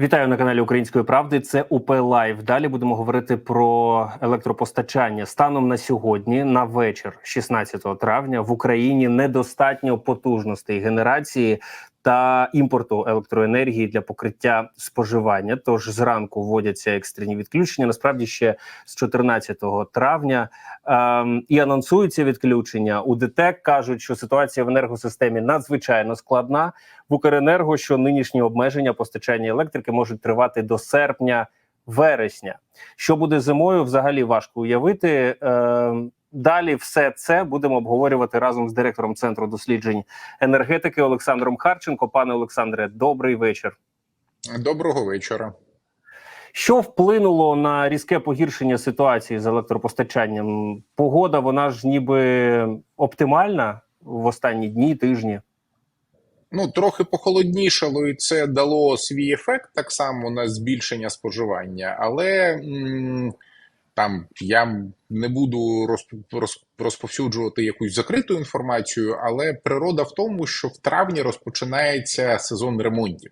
Вітаю на каналі Української правди. Це УП Лайв. Далі будемо говорити про електропостачання. Станом на сьогодні, на вечір, 16 травня, в Україні недостатньо потужностей генерації та імпорту електроенергії для покриття споживання. Тож зранку вводяться екстрені відключення. Насправді ще з 14 травня ем, і анонсуються відключення. У ДТЕК кажуть, що ситуація в енергосистемі надзвичайно складна. В Укренерго, що нинішні обмеження постачання електрики можуть тривати до серпня. Вересня, що буде зимою, взагалі важко уявити. Е, далі все це будемо обговорювати разом з директором центру досліджень енергетики Олександром Харченко. Пане Олександре, добрий вечір. Доброго вечора. Що вплинуло на різке погіршення ситуації з електропостачанням? Погода, вона ж ніби оптимальна в останні дні, тижні. Ну, трохи похолоднішало, і це дало свій ефект так само на збільшення споживання, але м, там я не буду розповсюджувати якусь закриту інформацію, але природа в тому, що в травні розпочинається сезон ремонтів.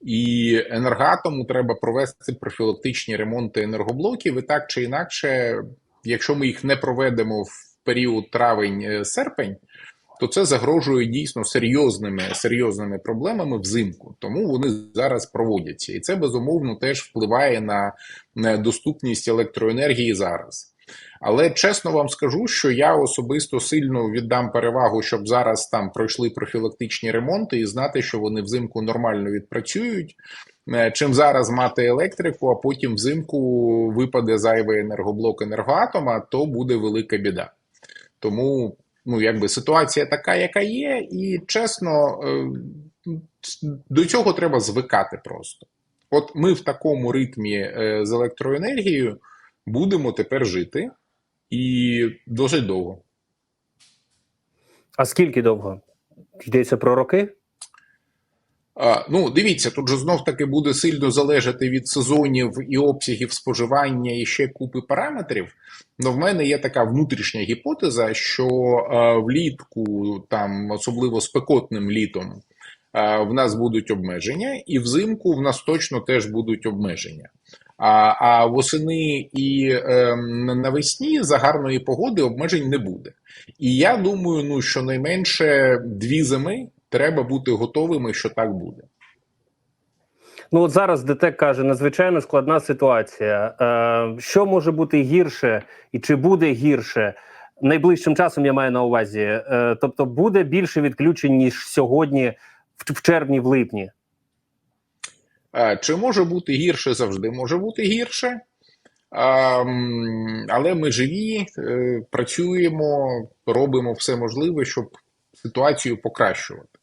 І енергатому треба провести профілактичні ремонти енергоблоків, і так чи інакше, якщо ми їх не проведемо в період травень-серпень, то це загрожує дійсно серйозними серйозними проблемами взимку. Тому вони зараз проводяться, і це безумовно теж впливає на доступність електроенергії зараз. Але чесно вам скажу, що я особисто сильно віддам перевагу, щоб зараз там пройшли профілактичні ремонти і знати, що вони взимку нормально відпрацюють. Е, чим зараз мати електрику, а потім взимку випаде зайвий енергоблок енергоатома, то буде велика біда. Тому ну якби ситуація така, яка є, і чесно, е, до цього треба звикати просто. От ми в такому ритмі е, з електроенергією будемо тепер жити і досить довго. А скільки довго? Йдеться про роки? Ну, дивіться, тут же знов таки буде сильно залежати від сезонів і обсягів споживання і ще купи параметрів. Но в мене є така внутрішня гіпотеза, що влітку, там особливо спекотним літом, в нас будуть обмеження, і взимку в нас точно теж будуть обмеження. А а восени і е, навесні за гарної погоди обмежень не буде. І я думаю, ну щонайменше дві зими треба бути готовими, що так буде. Ну от зараз ДТЕК каже, надзвичайно складна ситуація. Е, Що може бути гірше, і чи буде гірше найближчим часом? Я маю на увазі. Е, Тобто буде більше відключень ніж сьогодні, в, в червні, в липні. Е, чи може бути гірше завжди? Може бути гірше. Е, але ми живі, е, працюємо, робимо все можливе, щоб ситуацію покращувати.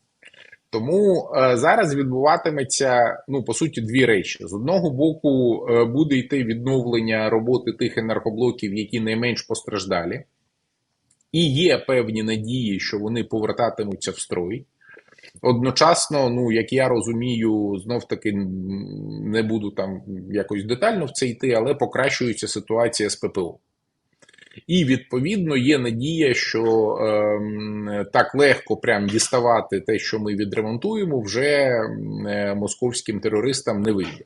Тому е, зараз відбуватиметься ну по суті дві речі: з одного боку, е, буде йти відновлення роботи тих енергоблоків, які найменш постраждалі, і є певні надії, що вони повертатимуться в строй. Одночасно, ну як я розумію, знов таки не буду там якось детально в це йти, але покращується ситуація з ППО. І відповідно є надія, що е, так легко прям діставати те, що ми відремонтуємо, вже е, московським терористам не вийде.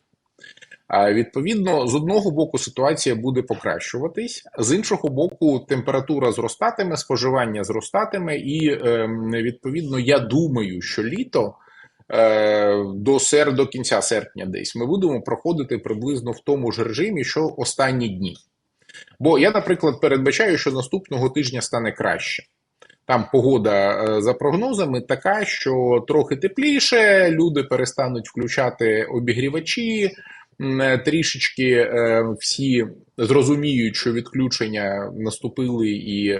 А відповідно, з одного боку, ситуація буде покращуватись, з іншого боку, температура зростатиме, споживання зростатиме, і е, відповідно, я думаю, що літо. Е, до сер до кінця серпня, десь ми будемо проходити приблизно в тому ж режимі, що останні дні. Бо я, наприклад, передбачаю, що наступного тижня стане краще. Там погода е, за прогнозами така, що трохи тепліше, люди перестануть включати обігрівачі, е, трішечки е, всі зрозуміють, що відключення наступили і.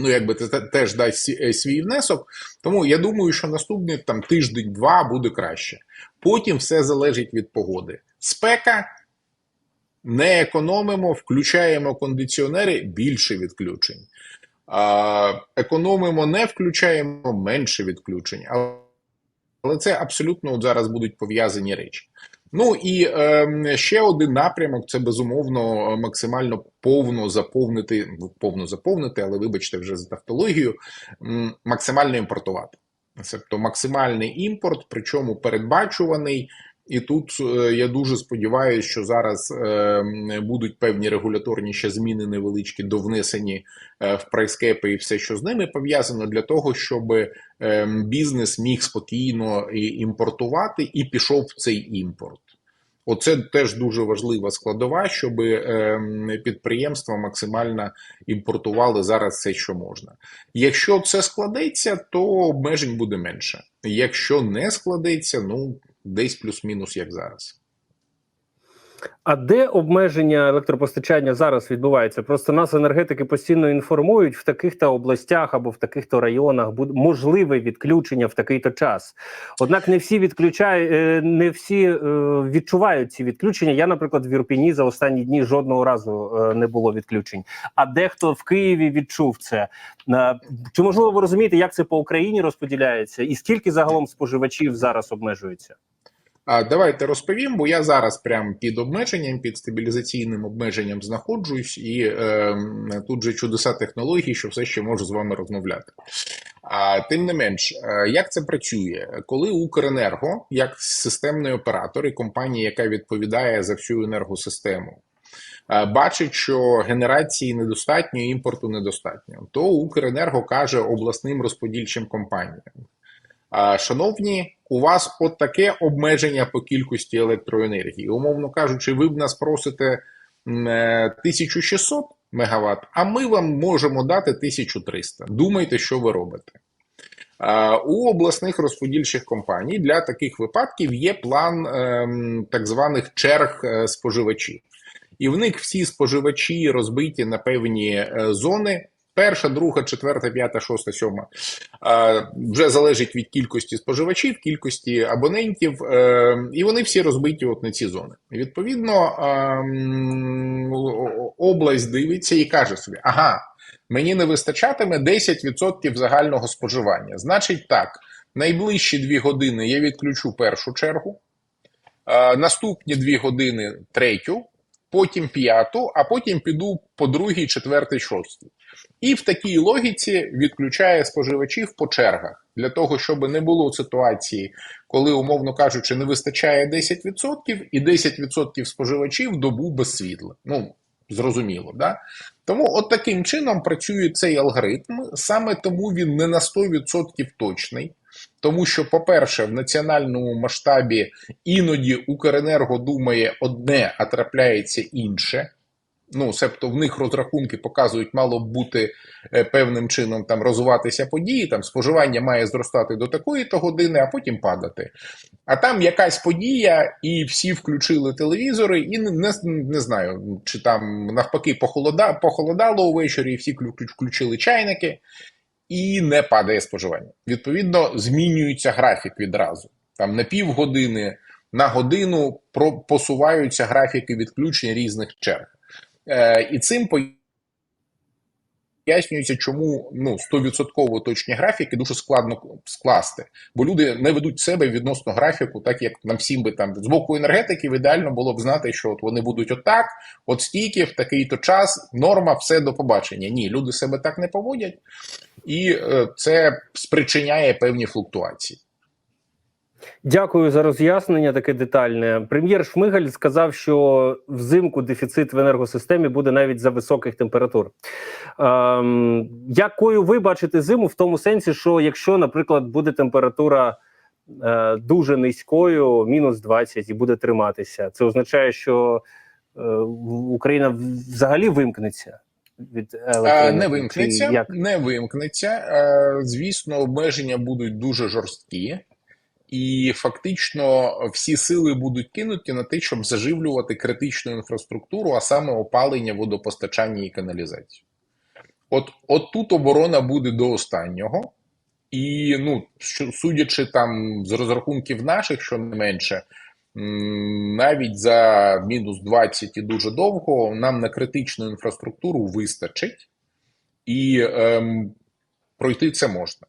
Ну, якби це теж дасть свій внесок. Тому я думаю, що наступний там тиждень-два буде краще. Потім все залежить від погоди. Спека не економимо, включаємо кондиціонери більше відключень. А, Економимо, не включаємо менше відключень. Але це абсолютно от зараз будуть пов'язані речі. Ну і е, ще один напрямок це безумовно максимально повно заповнити, повно заповнити, але вибачте, вже за тавтологію, максимально імпортувати. Тобто максимальний імпорт, причому передбачуваний І тут е, я дуже сподіваюся, що зараз е, будуть певні регуляторні ще зміни невеличкі довнесені е, в прайскепи і все, що з ними пов'язано, для того, щоб бізнес міг спокійно імпортувати і пішов в цей імпорт. Оце теж дуже важлива складова, щоб підприємства максимально імпортували зараз все, що можна. Якщо це складеться, то обмежень буде менше. Якщо не складеться, ну десь плюс-мінус, як зараз. А де обмеження електропостачання зараз відбувається? Просто нас енергетики постійно інформують в таких-то областях або в таких-то районах буде можливе відключення в такий-то час. Однак не всі відключають, е, не всі е, відчувають ці відключення. Я, наприклад, в Ірпіні за останні дні жодного разу е, не було відключень. А дехто в Києві відчув це. Чи можливо ви розумієте, як це по Україні розподіляється, і скільки загалом споживачів зараз обмежується? Давайте розповім, бо я зараз прям під обмеженням, під стабілізаційним обмеженням знаходжусь, і е, тут же чудеса технологій, що все ще можу з вами розмовляти. А тим не менш, е, як це працює, коли Укренерго, як системний оператор і компанія, яка відповідає за всю енергосистему, е, бачить, що генерації недостатньо, імпорту недостатньо, то Укренерго каже обласним розподільчим компаніям. Шановні, у вас от таке обмеження по кількості електроенергії. Умовно кажучи, ви в нас просите е, 1600 мегаватт, а ми вам можемо дати 1300. Думайте, що ви робите. У обласних розподільчих компаній для таких випадків є план ем, так званих черг е, споживачів. І в них всі споживачі розбиті на певні е, зони. Перша, друга, четверта, п'ята, шоста, сьома. Вже залежить від кількості споживачів, кількості абонентів, е, і вони всі розбиті от на ці зони. Відповідно, ем, область дивиться і каже собі: ага, мені не вистачатиме 10% загального споживання. Значить, так, найближчі дві години я відключу першу чергу, наступні дві години третю, потім п'яту, а потім піду по другій, четвертій, шостій. І в такій логіці відключає споживачів по чергах для того, щоб не було ситуації, коли, умовно кажучи, не вистачає 10% і 10% споживачів добу без світла. Ну, зрозуміло, да? Тому от таким чином працює цей алгоритм. Саме тому він не на 100% точний. Тому що, по-перше, в національному масштабі іноді Укренерго думає одне, а трапляється інше. Ну, себто в них розрахунки показують, мало б бути е, певним чином там розвиватися події, там споживання має зростати до такої-то години, а потім падати. А там якась подія, і всі включили телевізори, і не, не, знаю, чи там навпаки похолода, похолодало увечері, і всі включили чайники, і не падає споживання. Відповідно, змінюється графік відразу. Там на півгодини, на годину посуваються графіки відключень різних черг. Е, і цим пояснюється, чому ну 100% точні графіки дуже складно скласти, бо люди не ведуть себе відносно графіку, так як нам всім би там з боку енергетиків ідеально було б знати, що от вони будуть отак, от стільки, в такий-то час, норма, все до побачення. Ні, люди себе так не поводять, і е, це спричиняє певні флуктуації. Дякую за роз'яснення таке детальне. Прем'єр Шмигаль сказав, що взимку дефіцит в енергосистемі буде навіть за високих температур. Ем, якою ви бачите зиму в тому сенсі, що якщо, наприклад, буде температура е, дуже низькою, мінус 20, і буде триматися, це означає, що е, Україна взагалі вимкнеться від Е. Не вимкнеться, як? не вимкнеться. Е, Звісно, обмеження будуть дуже жорсткі, і фактично всі сили будуть кинуті на те, щоб заживлювати критичну інфраструктуру, а саме опалення, водопостачання і каналізацію. От, от тут оборона буде до останнього. І ну, судячи там з розрахунків наших, що не менше, навіть за мінус 20 і дуже довго нам на критичну інфраструктуру вистачить, і ем, пройти це можна.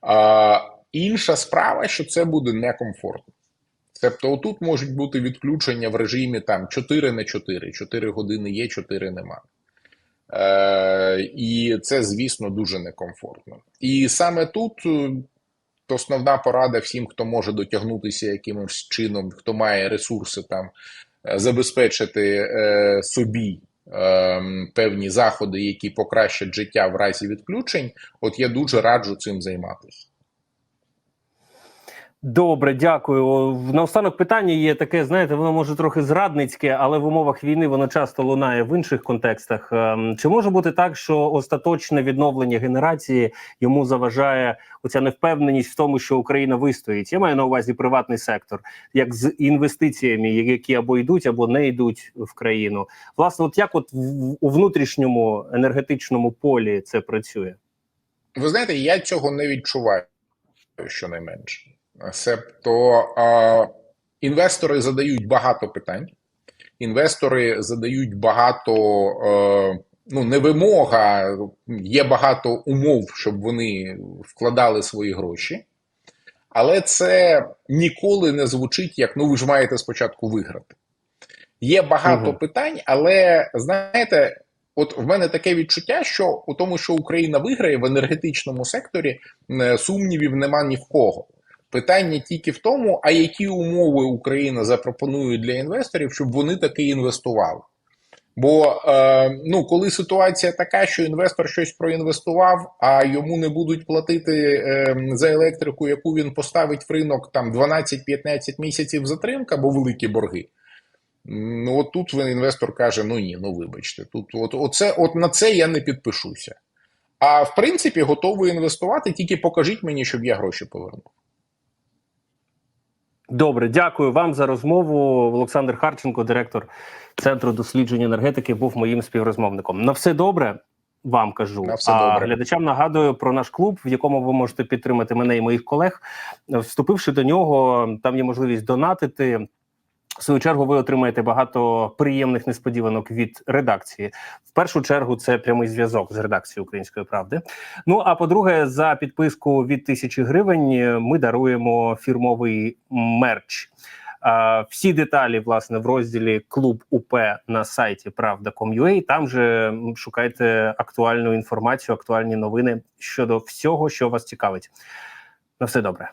А, інша справа, що це буде некомфортно. Тобто, отут можуть бути відключення в режимі там 4 на 4, 4 години є, 4 нема. Е, і це, звісно, дуже некомфортно. І саме тут е, основна порада всім, хто може дотягнутися якимось чином, хто має ресурси там е, забезпечити е, собі е, певні заходи, які покращать життя в разі відключень. От я дуже раджу цим займатися. Добре, дякую. Наостанок питання є таке, знаєте, воно може трохи зрадницьке, але в умовах війни воно часто лунає в інших контекстах. Ем, Чи може бути так, що остаточне відновлення генерації йому заважає оця невпевненість в тому, що Україна вистоїть? Я маю на увазі приватний сектор, як з інвестиціями, які або йдуть, або не йдуть в країну. Власне, от як от у внутрішньому енергетичному полі це працює? Ви знаєте, я цього не відчуваю щонайменше. Себто а, інвестори задають багато питань, інвестори задають багато, е, ну не вимога, є багато умов, щоб вони вкладали свої гроші. Але це ніколи не звучить як ну ви ж маєте спочатку виграти. Є багато Мгм. питань, але знаєте, от в мене таке відчуття, що у тому, що Україна виграє в енергетичному секторі, е, сумнівів нема ні в кого. Питання тільки в тому, а які умови Україна запропонує для інвесторів, щоб вони таки інвестували. Бо е, ну, коли ситуація така, що інвестор щось проінвестував, а йому не будуть платити е, за електрику, яку він поставить в ринок там 12-15 місяців затримка, бо великі борги. Ну, от тут інвестор каже: ну ні, ну вибачте, тут от, оце, от на це я не підпишуся. А в принципі, готовий інвестувати, тільки покажіть мені, щоб я гроші повернув. Добре, дякую вам за розмову. Олександр Харченко, директор центру досліджень енергетики, був моїм співрозмовником. На все добре. Вам кажу, На все а добре. глядачам нагадую про наш клуб, в якому ви можете підтримати мене і моїх колег. Вступивши до нього, там є можливість донатити. В свою чергу ви отримаєте багато приємних несподіванок від редакції. В першу чергу це прямий зв'язок з редакцією Української правди. Ну а по-друге, за підписку від тисячі гривень е, ми даруємо фірмовий мерч. Всі деталі власне в розділі Клуб УП на сайті Правда.com.ua. Там же шукайте актуальну інформацію, актуальні новини щодо всього, що вас цікавить. На все добре.